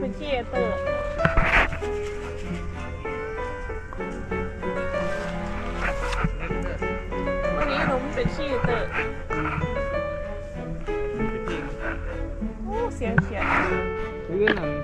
มื่อนี้ล้มๆไปขี้เอเตอร์วันนี้ล้มเป็นขี้เอเตอร์โอ้เสียงเขียนเพื่อนนั่น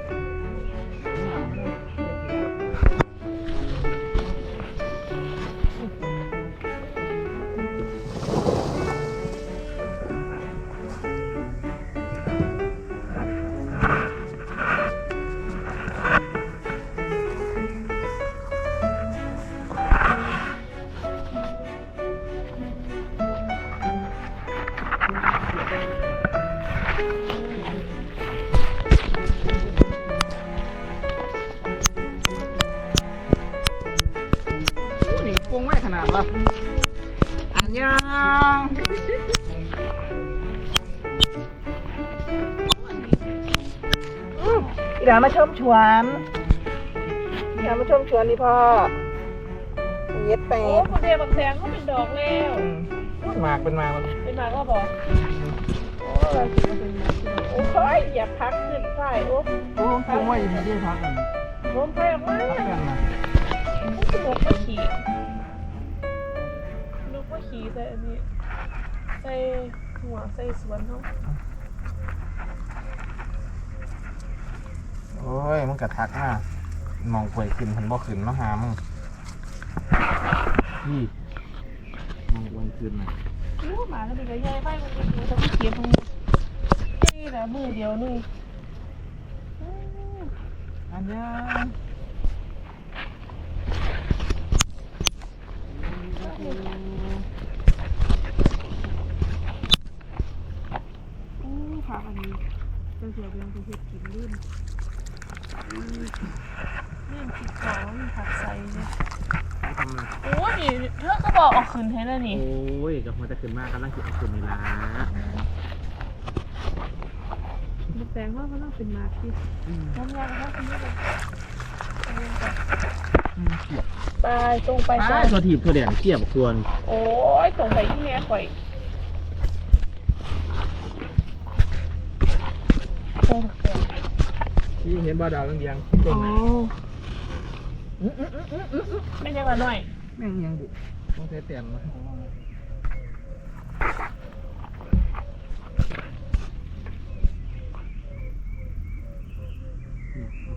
อีหลามาชมชวนอีหลามาชมชวนนี่พ่อเย็ดไปโอ้คนเดียวบางแสงก็เป็นดอกแล้วอืมหมากเป็นหมากมันเป็นมาก็บอกโอ้เราคิดว่าเป็นมาโอ้ยอย่าพักขึ้นไฟโอ้โอ้ปวงไว้ดีได้พักกันลมไฟออกมาพักกันนะนกมาขี่นกมาขี่ใส่อันนี้ใส่หัวใส่สวนเขาโอ้ยมันกระทักมากมองป่วยขึ้นพันบ่ขึ้นมาหามึงนี่มองวันขึ้นนะโอ้หมาก็เป็นกระยายไปมันเป็นตัวที่เก็บมันนี่นะมือเดียวนี่อืมอันยังโอ้ผักอันนี้จะเสียเพียงจะเห็ดกินลื่นลื่ นผิดของผักใส่เนี่ยทำอะไรโอ้ยนี่เธอก็บอกเอาคืนให้แล้วนี่ โอ้ยกับมันจะขึ้นมากกำลังเก็บขึ้นนี่ละมันแปลงว่ามันต้องเป็นมาร์ที่ทำงานเขาคุณไม่ได้ไปตรงไปไปจ้าตัวถีบตัวแดงเกี่ยบควร โอ้ยตรงไปที่แม่ข่อยโอ้ ที่เห็นบ่ดาวเรียงๆโอ้ต้นไหนไม่ใช่ว่าน้อยแม่งยังบุต้องใช้เตียนมา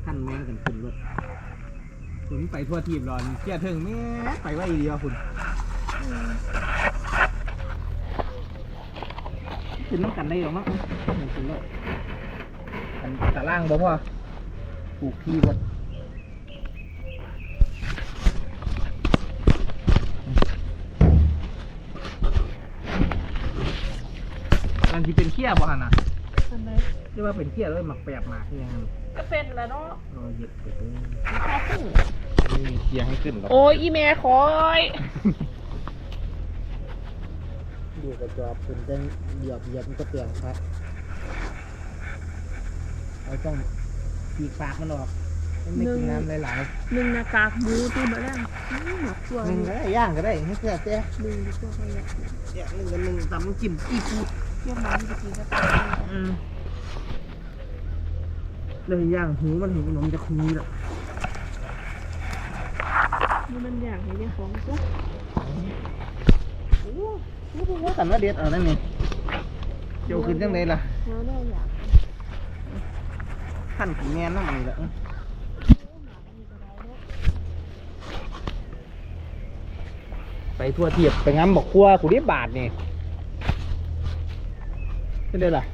ขั้นแม่งกันขึ้นรถคุณไปทั่วทีบรอนเกียร์ถึงแม่ไปไว่าอีเดียวคุณขึ้นน้ำกันได้หรอมั้งขึ้นรถอันตะล่างบ่พ่อป ลูกที่บดอันที่เป็นเขี้ยบ่ฮะนะทำไมเรียกว่าเป็นเขี้ยเลยหมักแปบหมากเนี่ยครับก็เป็นแล้วเนาะรอเหยียบไปเลยข้าวคู่ไม่มีเขี้ยให้ขึ้นหรอกโอ้ยอีแม่คอยดูกระจอบเป็นจังเหยียบเหยียบมันก็เปลี่ยนครับเราต้อง ปีกปากมันออกมันไม่กินน้ำหลายหนึ่งหน้ากากหมูที่มาแล้วอื้อหมักตัวๆหนึ่งก็ได้ย่างก็ได้ให้เพื่อเจ๊หนึ่งตัวเขาอยากเนี่ยหนึ่งกับหนึ่งตำจิ้มอีปูดเยี่ยมมันจะกินก็ตายอืมเลยย่างหูมันหูขนมจะคุยละนี่มันอยากให้เนี่ยของซุกนี่พูดว่ากันว่าเด็ดเอานั่นนี่เดี๋ยวขึ้นจังเลยล่ะหาได้อยาก ขั้นขีแมนน้ำมันนี่แหละไปทั่วเทียบไปงั้มบอกครัวกูได้บาทนี่เป็นไงล่ะ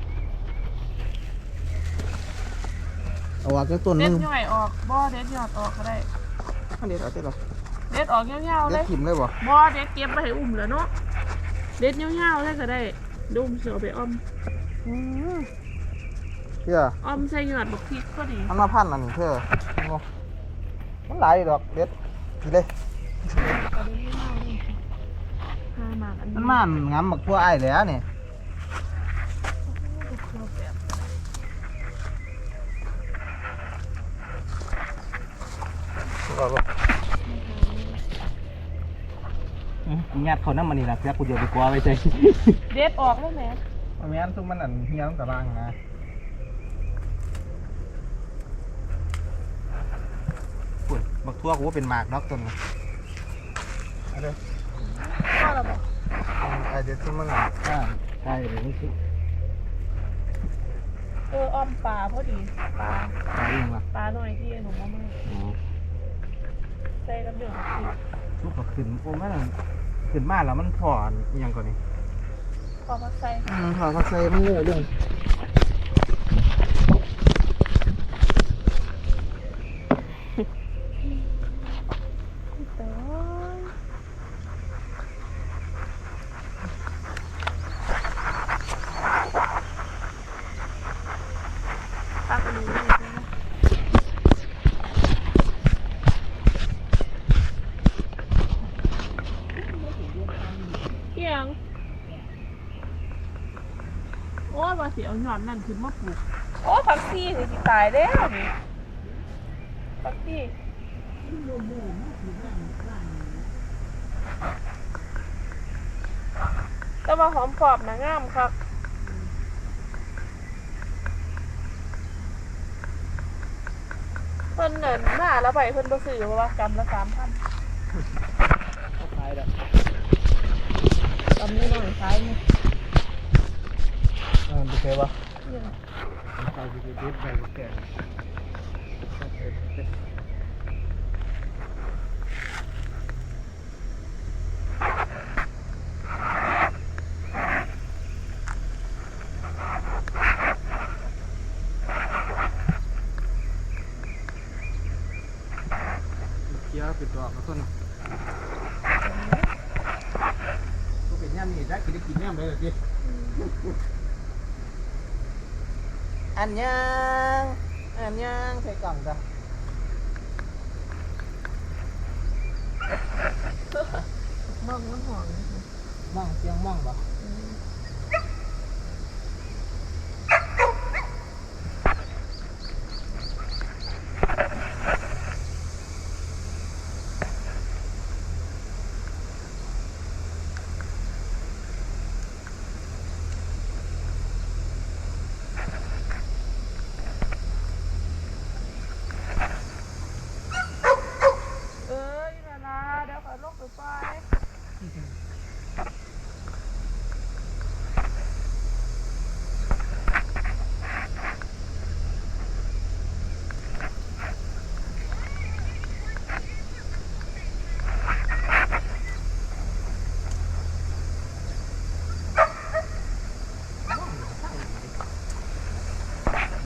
เอาว่าก็ต้นหเด็นึดงย่อยออกบ่เด็ดยอดออกก็ได้ อันเด็ดเอาเด็ดเอาเด็ดออกยาวๆเลเด็ดยถิ่มเลยบ่บ่เด็ดเก็บไปให้อุ้มแล้วเนาะเด็ดยาวๆเลยก็ได้ดุมเสือไปอ้อม เชื่ออ้อมใส่ยอดบักพริกก็ดีมันมาพันอันนี้เธอโง่มันหลายดอกเด็ดทีเลยก็ได้ไม่มากเลย ห้าหมากอันนี้มันมันงั้มบักทั่วไอ้ายแหล้วนี่เกูญาติเขานั่นมานี่ล่ะเพื่อกูเดี๋ยวไปกลัวไว้ใจเด็ดออกแล้วแหมเอาแม่นซุ่มมันอันเฮียนตารางนะปุ่น บักทั่วกูว่าเป็นหมากดอกต้นนะเอาเด้อพ่อเราบอกไอเดี๋ยวซุ่มมันอะอ่าใช่เดี๋ยวนี้ซุ่มเอออ้อมปลาพอดีปลาใช่ยังล่ะปลาหน่อยที่หนูมามาอ๋อใส่กับเดือดสิลูกก็ขึ้นโอ้แม่นขึ้นมาแล้วมันถอนอิหยังก่อนนี่พอพักใส่มันถอนพักใส่มันเยอะเรื่อง เตยปลากระดูกนี่ใช่ไหมเกียง โอ้ ยว่าสิเอาหย่อนนั่นขึ้นมาปลูกโอ้ผักซี่สิสิตายแล้วนี่ผักซี่แต่ว่าหอมกรอบนะงามครับเพิ่นเนินมาแล้วไปเพิ่นบ่ซื้อเพราะว่ากำละสามพันขายแล้วกำนี้หน่อยขายนี่ เออดูเคยวะ เนี่ย ใส่ไปเด็ดไปแก่เกี่ยวเป็นตัวเขาต้นก็เป็นย่ำนี่ได้กินได้กินย่ำเลยสิ อันยังอันยังใส่กล่องจ้ะ มองมันห่วง ม่องเสียงม่องบ่เอออยู่นั่นนะเดี๋ยวขอลกไปไป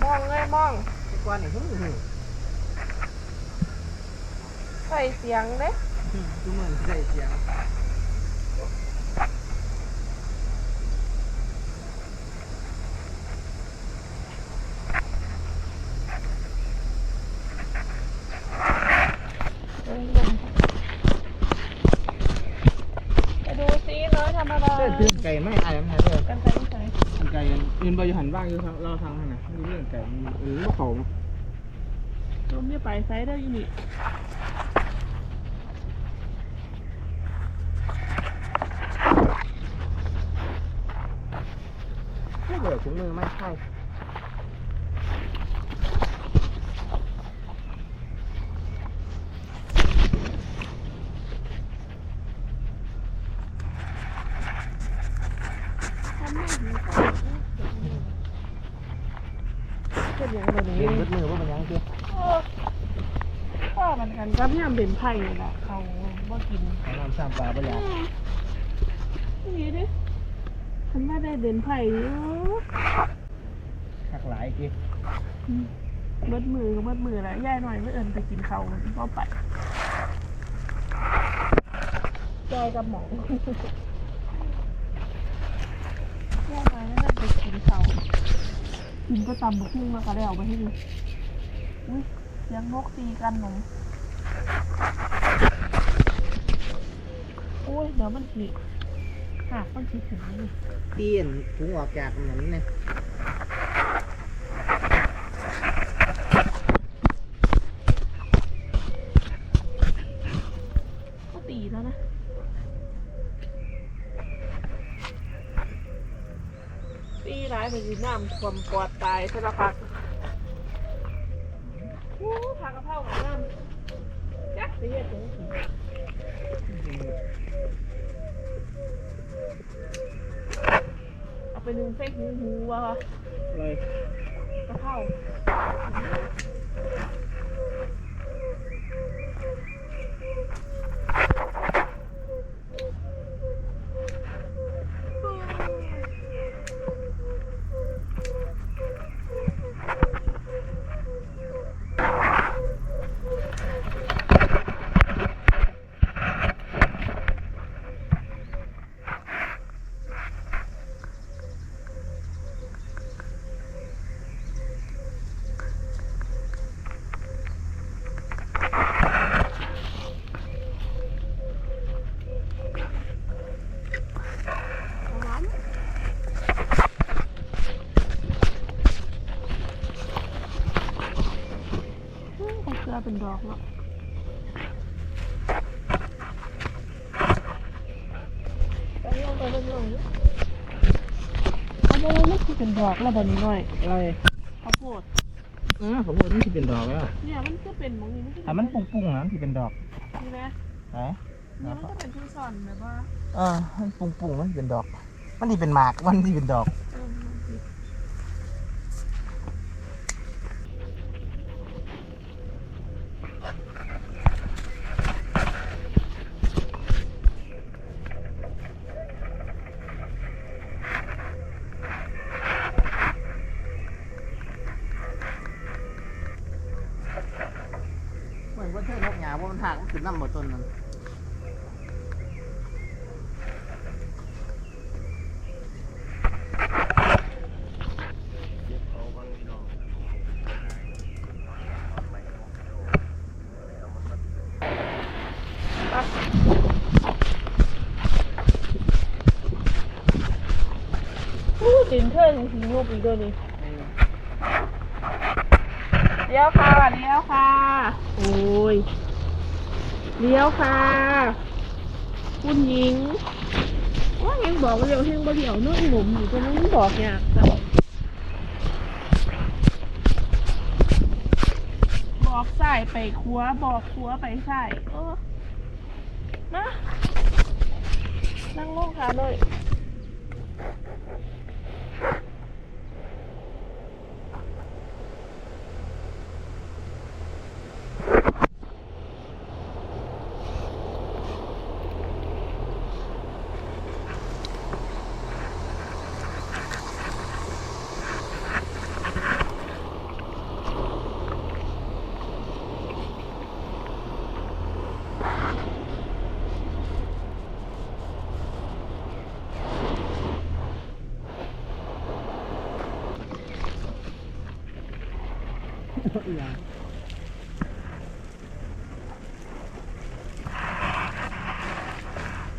มองเลยมอง ไอ้กวนนี่หึ่งหึ่ง ใส่เสียงเด้ดูเหมือนใส่เสียงไปดูซิน้อยทำอะไรเด้อตื่นไก่ไม่อายมันหายเด้อกันใส่ใส่ไก่อื่นบ่อยู่หันบ้างอยู่เราทางหันน่ะมีเรื่องไก่มีเออเขารวมเนี่ยไปไซส์ได้อยูนี่ ไม่เบื่อ ถุงมือไม่ใช่ทำไม่ดีกว่าเป็นอย่างไรเล่นี้นรถมือว่ามันยังเสียก็มันกันกับย่ำเป็นไผ่นี่แหละเขาบ่กินน้ำซ้ำปลาปลานี่ดิฉันว่าได้เด่นไผ่อยู่หั กหลายจีเบิดมือก็เบิดมือแล้วย่ายหน่อยไม่เอินไปกินเขาก็ไปแกกับหมองย่ายหน่อยแล้วนั่นไปกินเขากินก็ตำบุกขึ้นมาก็ได้เอาไปให้ดูอุ้ยเสียงนกตีกันหนูโอ้ยเดี๋ยวมันสิหากมันสิถึงนี่เตี้ยนถุงออกจากเหมือนเนี่ยี่แล้วนะปีร้ายมันยีน้ำท่วมปลอดตายสารพัดอู้ากระเพราของน้ำจักสีเยอะจังเอาไปนึ่งเส้นหูหัวอะไรกะเพรา เขาเกลือเป็นดอกเนาะไปลงไปลงลงเอาไปเลยมันคือเป็นดอกแล้วบนนี้หน่อยอะไรข้าวโพดอือผมว่านี่ที่เป็นดอกแล้วเนี่ยมันก็เป็นหมองนี้มันก็ถ้ามันปุ้งๆนะที่เป็นดอกนี่นะไหนเนี่ยมันก็เป็นชิ้นส่อนแบบว่าเออมันปุ้งๆมันสิเป็นดอก มันที่เป็นหมากมันที่เป็นดอก เออมันสิ เหมือนว่าเธอนกหยาว่ามันหักมันขึ้นน้ำหมดต้นนั้น อู้ดินเทิงสีงูอีกด้วยนี่เลี้ยวค่ะเลี้ยวค่ะ โอ้ยเลี้ยวค่ะคุณหญิงว่ายังบอกว่าเลี้ยวเฮงบ่เลี้ยวเนู่นหนุ่มอยู่ตรงนั้นบอกเนี่ยบอกใส่ไปคัวบอกคัวไปใส่เออนะนั่งลงค่ะเลย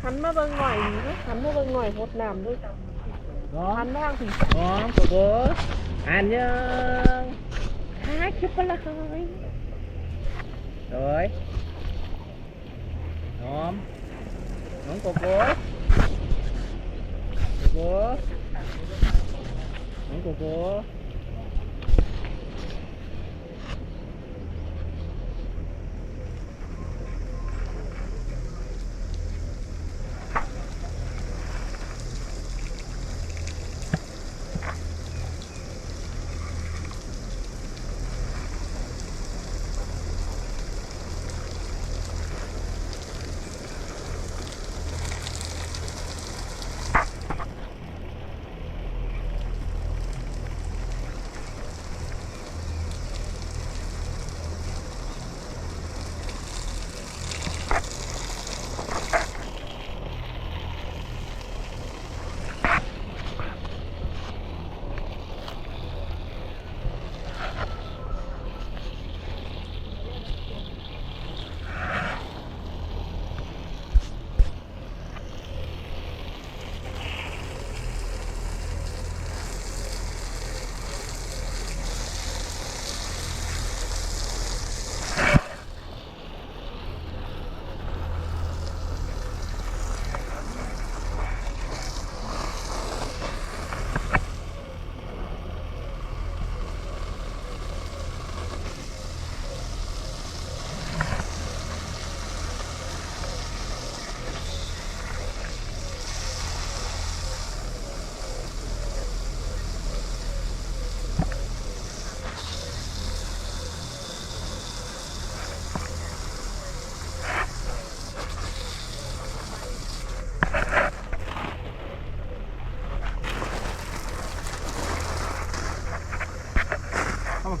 หันมาเบิ่งหน่อยดิหันมาเบิ่งหน่อยพดน้ำด้วยน้อหังนมา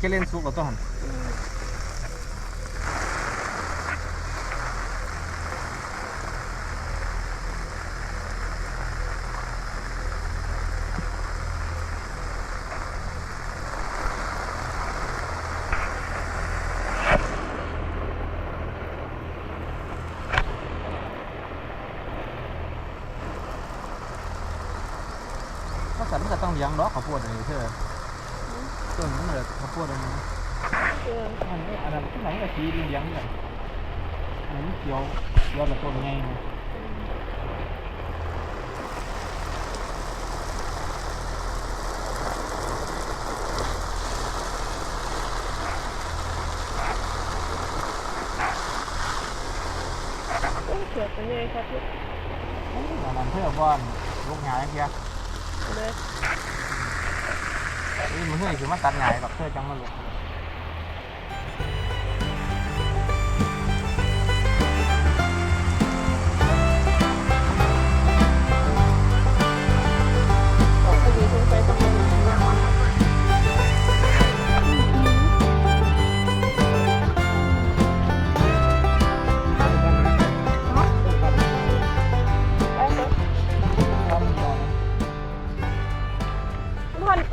โก้เล่นซุกกับตัวหันก็สันมันก็ต้องเลี้ยงดอข้าวโพดอันนี้เธอ ต้นมันเลยข้าวโพดอันนี้เอออันนี้อันนั้นที่ไหนก็สีเลี้ยงเลยอันนี้เขียวเขียวแต่ต้นไงนะโอ้ยเสือกเป็นไงครับพี่อันนั้นเพื่อว่านลูกงานเพียเลย นี่ มันเพื่อคือมาตัดงานกับเพื่อจังมาลูก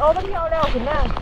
มันโอ้มันเ